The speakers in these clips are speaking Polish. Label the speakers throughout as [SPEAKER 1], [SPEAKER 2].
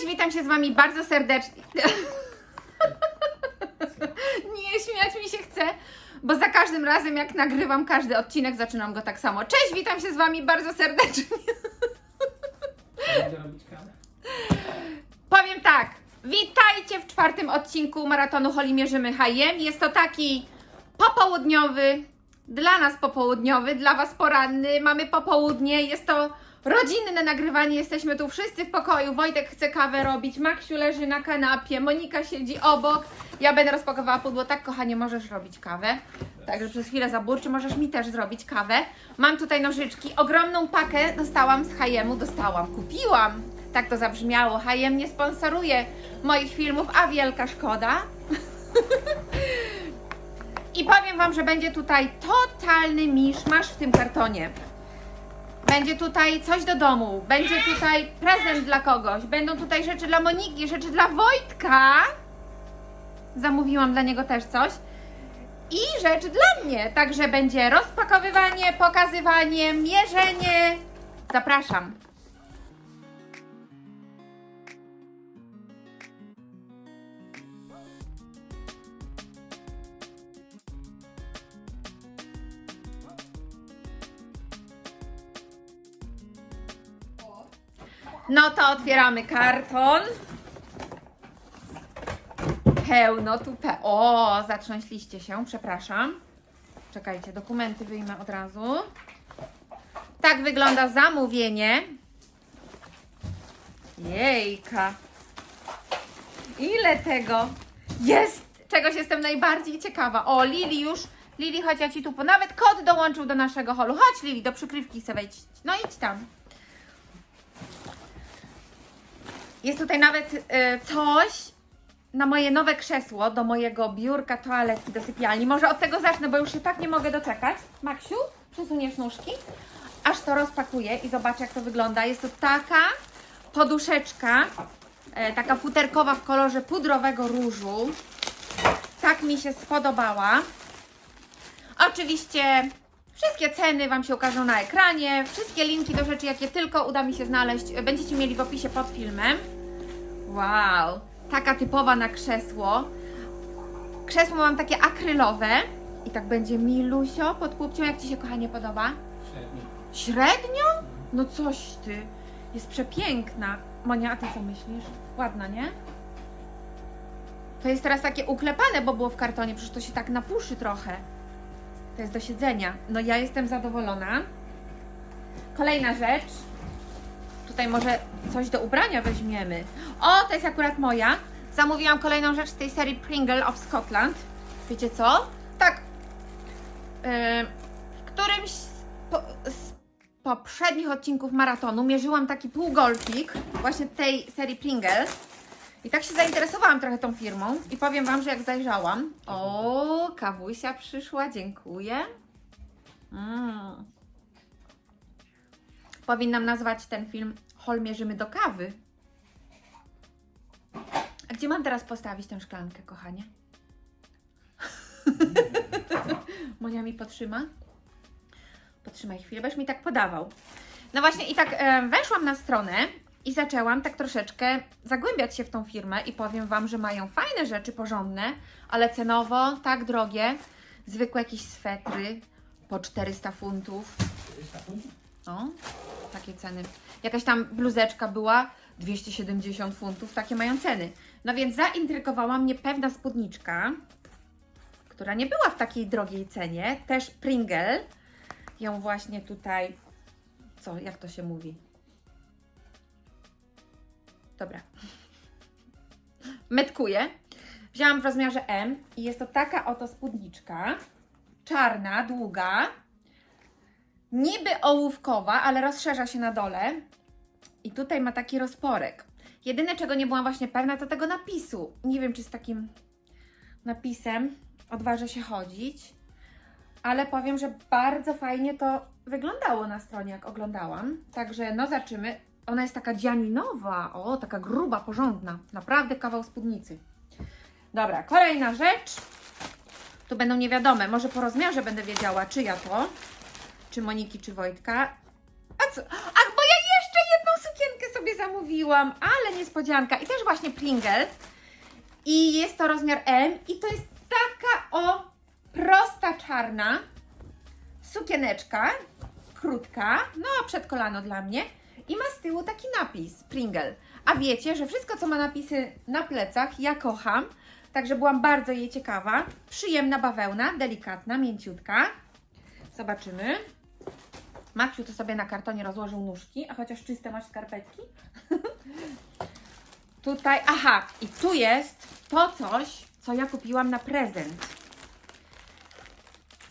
[SPEAKER 1] Cześć, witam się z Wami bardzo serdecznie. Nie, śmiać mi się chce, bo za każdym razem jak nagrywam każdy odcinek, zaczynam go tak samo. Cześć, witam się z Wami bardzo serdecznie. Powiem tak, witajcie w czwartym odcinku Maratonu Holi Mierzymy Hajem. Jest to taki popołudniowy, dla nas popołudniowy, dla Was poranny. Mamy popołudnie, jest to rodzinne nagrywanie, jesteśmy tu wszyscy w pokoju. Wojtek chce kawę robić, Maksiu leży na kanapie, Monika siedzi obok. Ja będę rozpakowała pudło. Tak, kochanie, możesz robić kawę. Także przez chwilę zaburczy, możesz mi też zrobić kawę. Mam tutaj nożyczki, ogromną pakę dostałam z Hajemu, dostałam, kupiłam. Tak to zabrzmiało. Hajem nie sponsoruje moich filmów, a wielka szkoda. I powiem Wam, że będzie tutaj totalny miszmasz w tym kartonie. Będzie tutaj coś do domu, będzie tutaj prezent dla kogoś, będą tutaj rzeczy dla Moniki, rzeczy dla Wojtka. Zamówiłam dla niego też coś. I rzeczy dla mnie. Także będzie rozpakowywanie, pokazywanie, mierzenie. Zapraszam. No to otwieramy karton. Pełno tu pe... O, zatrząśliście się, przepraszam. Czekajcie, dokumenty wyjmę od razu. Tak wygląda zamówienie. Jejka. Ile tego? Jest! Czegoś jestem najbardziej ciekawa. O, Lili już. Lili, chodź ja ci tu po... Nawet kot dołączył do naszego holu. Chodź, Lili, do przykrywki chcę wejść. No idź tam. Jest tutaj nawet y, coś na moje nowe krzesło, do mojego biurka, toaletki, do sypialni. Może od tego zacznę, bo już się tak nie mogę doczekać. Maksiu, przesuniesz nóżki, aż to rozpakuję i zobacz jak to wygląda. Jest to taka poduszeczka, e, taka futerkowa w kolorze pudrowego różu. Tak mi się spodobała. Oczywiście wszystkie ceny Wam się ukażą na ekranie. Wszystkie linki do rzeczy, jakie tylko uda mi się znaleźć, będziecie mieli w opisie pod filmem. Wow, taka typowa na krzesło. Krzesło mam takie akrylowe i tak będzie milusio pod pupcią. Jak Ci się kochanie podoba?
[SPEAKER 2] Średni.
[SPEAKER 1] Średnio? No coś Ty, jest przepiękna. Monia, a Ty co myślisz? Ładna, nie? To jest teraz takie uklepane, bo było w kartonie, przecież to się tak napuszy trochę. To jest do siedzenia. No ja jestem zadowolona. Kolejna rzecz. Tutaj może coś do ubrania weźmiemy. O, to jest akurat moja. Zamówiłam kolejną rzecz z tej serii Pringle of Scotland. Wiecie co? Tak. W którymś z, po, poprzednich odcinków maratonu mierzyłam taki półgolfik właśnie tej serii Pringle. I tak się zainteresowałam trochę tą firmą i powiem Wam, że jak zajrzałam, o, kawusia przyszła, dziękuję. Mm. Powinnam nazwać ten film Hol mierzymy do kawy. A gdzie mam teraz postawić tę szklankę, kochanie? Monia mi potrzyma? Potrzymaj chwilę, będziesz mi tak podawał. No właśnie i tak e, weszłam na stronę i zaczęłam tak troszeczkę zagłębiać się w tą firmę i powiem Wam, że mają fajne rzeczy, porządne, ale cenowo tak drogie. Zwykłe jakieś swetry po 400 funtów.
[SPEAKER 2] 400 funtów?
[SPEAKER 1] O, takie ceny. Jakaś tam bluzeczka była 270 funtów, takie mają ceny. No więc zaintrygowała mnie pewna spódniczka, która nie była w takiej drogiej cenie, też Pringle. Ją właśnie tutaj, co, jak to się mówi? Dobra. Metkuję. Wzięłam w rozmiarze M i jest to taka oto spódniczka. Czarna, długa, niby ołówkowa, ale rozszerza się na dole. I tutaj ma taki rozporek. Jedyne, czego nie byłam właśnie pewna, to tego napisu. Nie wiem, czy z takim napisem odważę się chodzić, ale powiem, że bardzo fajnie to wyglądało na stronie, jak oglądałam. Także no zobaczymy. Ona jest taka dzianinowa, o, taka gruba, porządna. Naprawdę kawał spódnicy. Dobra, kolejna rzecz. Tu będą niewiadome. Może po rozmiarze będę wiedziała, czyja to. Czy Moniki, czy Wojtka. A co? Ach, bo ja jeszcze jedną sukienkę sobie zamówiłam. ale niespodzianka. I też właśnie Pringle. I jest to rozmiar M. I to jest taka o prosta czarna sukieneczka, krótka, no przed kolano dla mnie. I ma z tyłu taki napis Pringle. A wiecie, że wszystko, co ma napisy na plecach, ja kocham. Także byłam bardzo jej ciekawa. Przyjemna bawełna, delikatna, mięciutka. Zobaczymy. Maksiu to sobie na kartonie rozłożył nóżki, a chociaż czyste masz skarpetki. Tutaj, aha, i tu jest to coś, co ja kupiłam na prezent.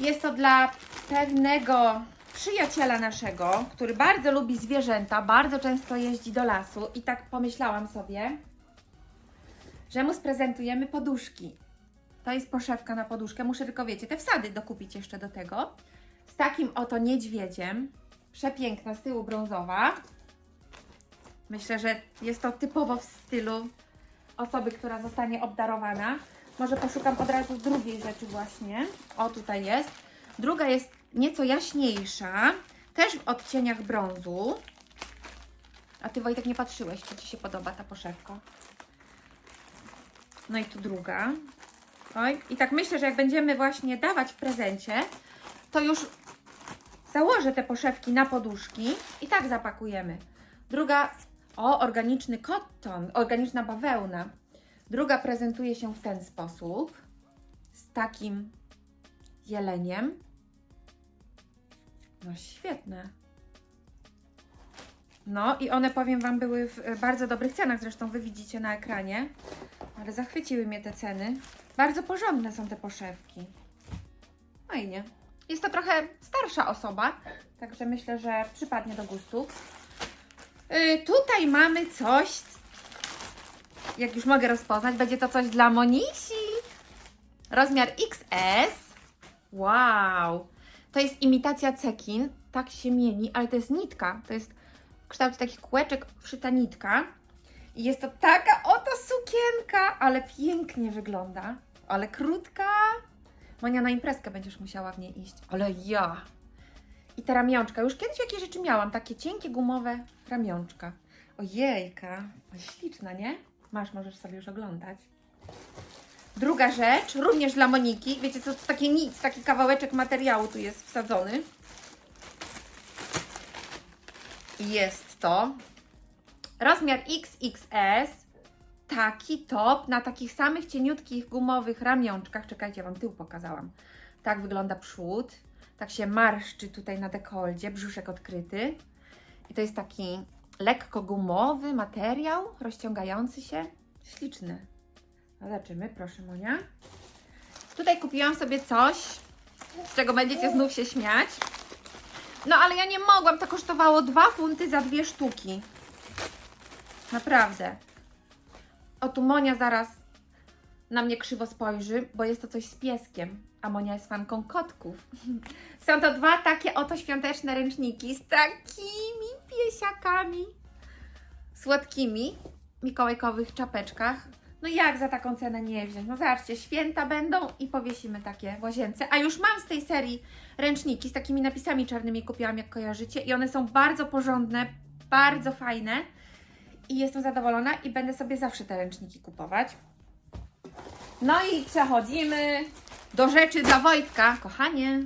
[SPEAKER 1] Jest to dla pewnego przyjaciela naszego, który bardzo lubi zwierzęta, bardzo często jeździ do lasu i tak pomyślałam sobie, że mu sprezentujemy poduszki. To jest poszewka na poduszkę. Muszę tylko, wiecie, te wsady dokupić jeszcze do tego. Z takim oto niedźwiedziem. Przepiękna, z tyłu brązowa. Myślę, że jest to typowo w stylu osoby, która zostanie obdarowana. Może poszukam od razu drugiej rzeczy właśnie. O, tutaj jest. Druga jest nieco jaśniejsza, też w odcieniach brązu. A Ty Wojtek nie patrzyłeś, czy Ci się podoba ta poszewka. No i tu druga. Oj, i tak myślę, że jak będziemy właśnie dawać w prezencie, to już założę te poszewki na poduszki i tak zapakujemy. Druga, o, organiczny koton, organiczna bawełna. Druga prezentuje się w ten sposób, z takim jeleniem. No świetne. No i one, powiem Wam, były w bardzo dobrych cenach, zresztą Wy widzicie na ekranie, ale zachwyciły mnie te ceny. Bardzo porządne są te poszewki. Fajnie. Jest to trochę starsza osoba, także myślę, że przypadnie do gustu. Yy, tutaj mamy coś, jak już mogę rozpoznać, będzie to coś dla Monisi. Rozmiar XS. Wow. To jest imitacja cekin. Tak się mieni, ale to jest nitka. To jest w kształcie takich kółeczek wszyta nitka. I jest to taka oto sukienka, ale pięknie wygląda. Ale krótka. Monia, na imprezkę będziesz musiała w niej iść. Ale ja. I te ramionczka. Już kiedyś jakieś rzeczy miałam. Takie cienkie, gumowe ramionczka. Ojejka. Śliczna, nie? Masz, możesz sobie już oglądać. Druga rzecz, również dla Moniki. Wiecie co, to takie nic, taki kawałeczek materiału tu jest wsadzony. Jest to rozmiar XXS. Taki top na takich samych cieniutkich gumowych ramionczkach. Czekajcie, Wam tył pokazałam. Tak wygląda przód. Tak się marszczy tutaj na dekoldzie, brzuszek odkryty. I to jest taki lekko gumowy materiał, rozciągający się. Śliczny. Zobaczymy, proszę Monia. Tutaj kupiłam sobie coś, z czego będziecie znów się śmiać. No ale ja nie mogłam, to kosztowało 2 funty za dwie sztuki. Naprawdę. O tu Monia zaraz na mnie krzywo spojrzy, bo jest to coś z pieskiem, a Monia jest fanką kotków. Są to dwa takie oto świąteczne ręczniki z takimi piesiakami słodkimi mikołajkowych czapeczkach. No jak za taką cenę nie wziąć? No zobaczcie, święta będą i powiesimy takie w łazience. A już mam z tej serii ręczniki z takimi napisami czarnymi, kupiłam jak kojarzycie i one są bardzo porządne, bardzo fajne i jestem zadowolona i będę sobie zawsze te ręczniki kupować. No i przechodzimy do rzeczy dla Wojtka. Kochanie,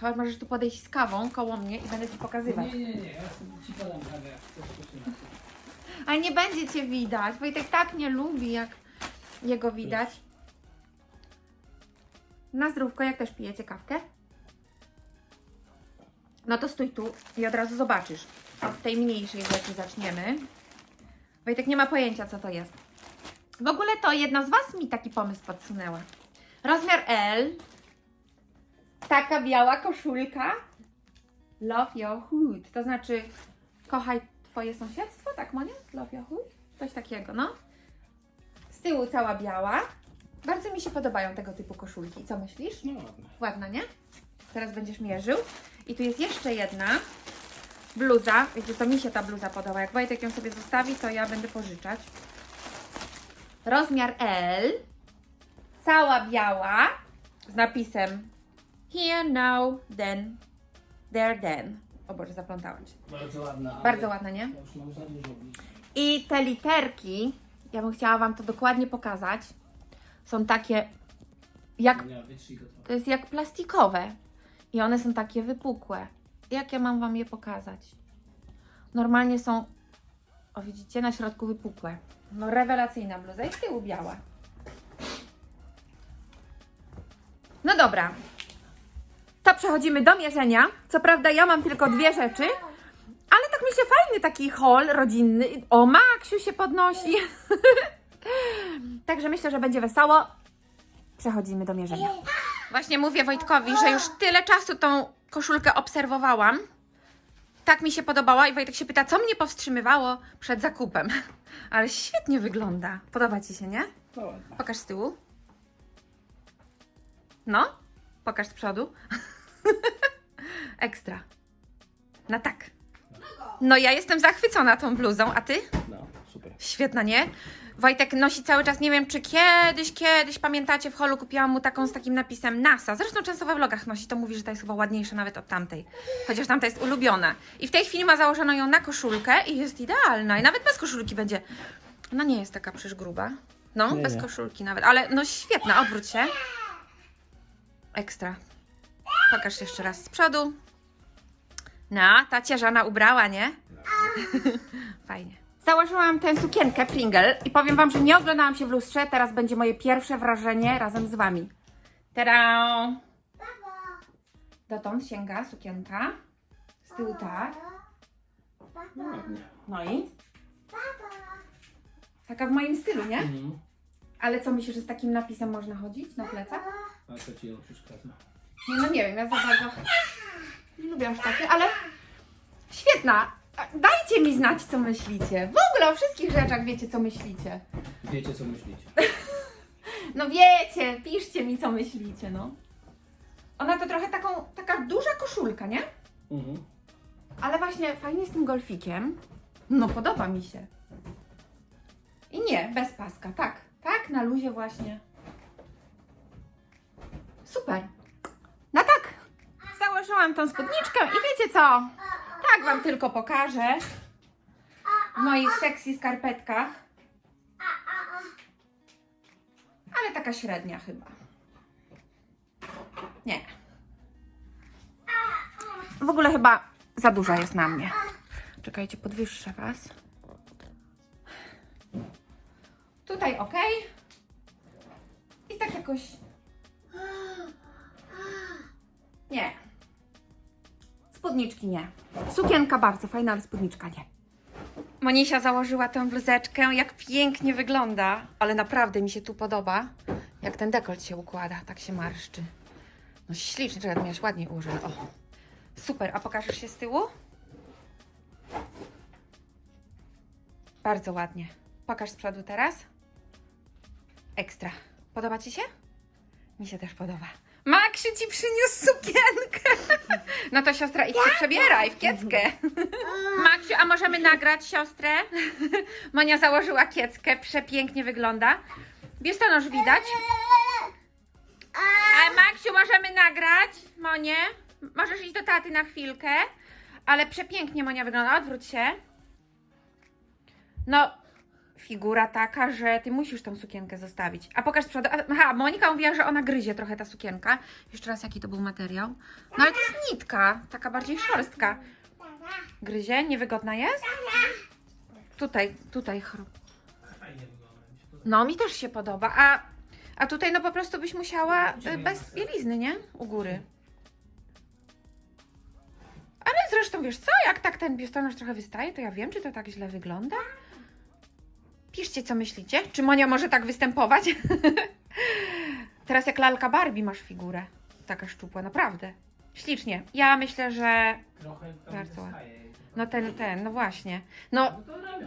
[SPEAKER 1] chodź, możesz tu podejść z kawą koło mnie i będę Ci pokazywać.
[SPEAKER 2] Nie, nie, nie, ja ci podam kawę, jak chcesz poczynać.
[SPEAKER 1] Ale nie będzie Cię widać. Wojtek tak nie lubi, jak jego widać. Na zdrówko, jak też pijecie kawkę? No to stój tu i od razu zobaczysz. Od tej mniejszej rzeczy zaczniemy. Wojtek nie ma pojęcia, co to jest. W ogóle to jedna z Was mi taki pomysł podsunęła. Rozmiar L. Taka biała koszulka. Love your hood. To znaczy, kochaj Twoje sąsiedztwo, tak Monia? Love your hood? Coś takiego, no. Z tyłu cała biała. Bardzo mi się podobają tego typu koszulki. Co myślisz?
[SPEAKER 2] No.
[SPEAKER 1] Ładna, nie? Teraz będziesz mierzył. I tu jest jeszcze jedna bluza. Wiecie co, mi się ta bluza podoba. Jak Wojtek ją sobie zostawi, to ja będę pożyczać. Rozmiar L. Cała biała. Z napisem Here, now, then, there, then. O Boże, zaplątałam się.
[SPEAKER 2] Bardzo ładna.
[SPEAKER 1] Bardzo ładna, nie?
[SPEAKER 2] Ja już mam za dużo blisko.
[SPEAKER 1] I te literki, ja bym chciała Wam to dokładnie pokazać, są takie jak, to jest jak plastikowe i one są takie wypukłe. Jak ja mam Wam je pokazać? Normalnie są, o widzicie, na środku wypukłe. No rewelacyjna bluza i z tyłu biała. No dobra. To przechodzimy do mierzenia. Co prawda ja mam tylko dwie rzeczy, ale tak mi się fajny taki hol rodzinny. O, Maksiu się podnosi. Także myślę, że będzie wesoło. Przechodzimy do mierzenia. Właśnie mówię Wojtkowi, że już tyle czasu tą koszulkę obserwowałam. Tak mi się podobała i Wojtek się pyta, co mnie powstrzymywało przed zakupem. Ale świetnie wygląda. Podoba Ci się, nie?
[SPEAKER 2] Ładna.
[SPEAKER 1] Pokaż z tyłu. No, pokaż z przodu. Ekstra. No tak. No ja jestem zachwycona tą bluzą, a ty?
[SPEAKER 2] No, super.
[SPEAKER 1] Świetna, nie? Wojtek nosi cały czas, nie wiem czy kiedyś, kiedyś, pamiętacie, w holu kupiłam mu taką z takim napisem NASA. Zresztą często we vlogach nosi, to mówi, że ta jest chyba ładniejsza nawet od tamtej. Chociaż tamta jest ulubiona. I w tej chwili ma założoną ją na koszulkę i jest idealna. I nawet bez koszulki będzie. Ona nie jest taka przecież gruba. No,
[SPEAKER 2] Nie,
[SPEAKER 1] bez
[SPEAKER 2] nie.
[SPEAKER 1] koszulki nawet, ale no świetna, odwróć się. Ekstra. Pokaż jeszcze raz z przodu. No, ta ciężana ubrała, nie? Fajnie. Założyłam tę sukienkę Pringle i powiem Wam, że nie oglądałam się w lustrze. Teraz będzie moje pierwsze wrażenie razem z Wami. Tada! Dotąd sięga sukienka. Z tyłu tak.
[SPEAKER 2] No
[SPEAKER 1] i? Taka w moim stylu, nie?
[SPEAKER 2] Mhm.
[SPEAKER 1] Ale co myślisz, że z takim napisem można chodzić na plecach?
[SPEAKER 2] A to ci ją przeszkadza.
[SPEAKER 1] Nie, no nie wiem, ja za bardzo nie lubię aż takie, ale świetna. Dajcie mi znać, co myślicie. W ogóle o wszystkich rzeczach wiecie, co myślicie.
[SPEAKER 2] Wiecie co myślicie.
[SPEAKER 1] No wiecie, piszcie mi, co myślicie, no. Ona to trochę taką, taka duża koszulka, nie?
[SPEAKER 2] Mhm.
[SPEAKER 1] Ale właśnie fajnie z tym golfikiem. No, podoba mi się. I nie, bez paska, tak. Tak, na luzie właśnie. Super. No tak. Założyłam tą spódniczkę i wiecie co? Tak wam tylko pokażę. W moich sexy skarpetkach. Ale taka średnia chyba. Nie. W ogóle chyba za duża jest na mnie. Czekajcie, podwyższę was. Tutaj ok. I tak jakoś. Nie. Spódniczki nie. Sukienka bardzo fajna, ale spódniczka nie. Monisia założyła tę bluzeczkę, jak pięknie wygląda, ale naprawdę mi się tu podoba, jak ten dekolt się układa, tak się marszczy. No ślicznie, czekaj, to miałaś ładnie ułożone. O, super, a pokażesz się z tyłu? Bardzo ładnie. Pokaż z przodu teraz. Ekstra. Podoba Ci się? Mi się też podoba. Maksiu ci przyniósł sukienkę. No to siostra, idź się przebieraj w kieckę. Maksiu, a możemy nagrać siostrę? Monia założyła kieckę, przepięknie wygląda. Biustonosz widać. A Maksiu, możemy nagrać? Monie? Możesz iść do taty na chwilkę. Ale przepięknie Monia wygląda. Odwróć się. No, figura taka, że ty musisz tą sukienkę zostawić. A pokaż z przodu. Aha, Monika mówiła, że ona gryzie trochę ta sukienka. Jeszcze raz, jaki to był materiał. No ale to jest nitka, taka bardziej szorstka. Gryzie? Niewygodna jest? Tutaj, tutaj chrup. No, mi też się podoba. A, a tutaj no po prostu byś musiała y, bez bielizny, nie? U góry. Ale zresztą wiesz co, jak tak ten biustonosz trochę wystaje, to ja wiem, czy to tak źle wygląda. Piszcie, co myślicie. Czy Monia może tak występować? Teraz jak lalka Barbie masz figurę. Taka szczupła, naprawdę. Ślicznie. Ja myślę, że...
[SPEAKER 2] Trochę tam
[SPEAKER 1] Bardzo
[SPEAKER 2] wystaje.
[SPEAKER 1] No ten, ten, no właśnie. No,
[SPEAKER 2] No to trochę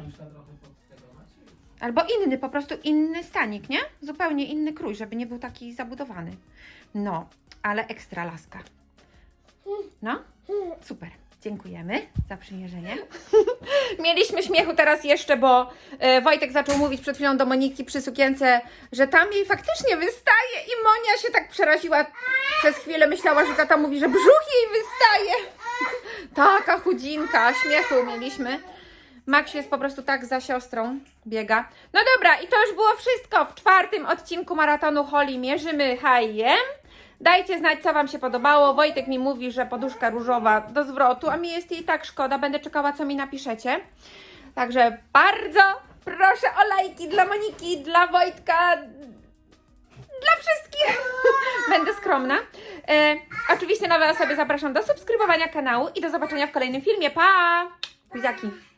[SPEAKER 2] pod tego macie.
[SPEAKER 1] Albo inny, po prostu inny stanik, nie? Zupełnie inny krój, żeby nie był taki zabudowany. No, ale ekstra laska. No, super. Dziękujemy za przymierzenie. Mieliśmy śmiechu teraz jeszcze, bo e, Wojtek zaczął mówić przed chwilą do Moniki przy sukience, że tam jej faktycznie wystaje i Monia się tak przeraziła przez chwilę, myślała, że tata mówi, że brzuch jej wystaje. Taka chudzinka, śmiechu mieliśmy. Maksiu jest po prostu tak za siostrą, biega. No dobra, i to już było wszystko w czwartym odcinku maratonu Holi Mierzymy Hajem. Dajcie znać, co Wam się podobało. Wojtek mi mówi, że poduszka różowa do zwrotu, a mi jest jej tak szkoda. Będę czekała, co mi napiszecie. Także bardzo proszę o lajki dla Moniki, dla Wojtka, dla wszystkich. Będę skromna. E, oczywiście nowe osoby zapraszam do subskrybowania kanału i do zobaczenia w kolejnym filmie. Pa! Buziaki.